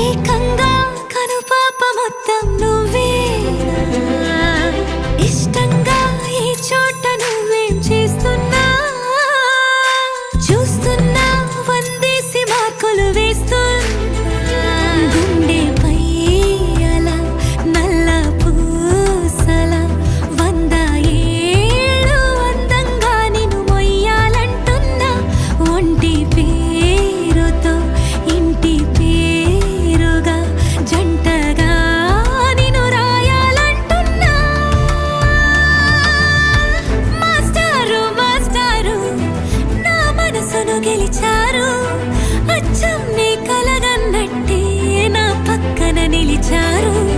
ఏకంగా కనుపాప మొత్తం నువ్వే ఇష్టంగా ఈ చోట నువ్వేం చేస్తున్నా? చూస్తున్నా వందేసి మార్కులు వేస్తున్నా. గుండెపై అలా పూసల వంద ఏళ్ళు అందంగా నిన్ను మొయ్యాలంటున్నా. నన్ను గెలిచారు. అచ్చం నీ కలగన్నట్టే నా పక్కన నిలిచారు.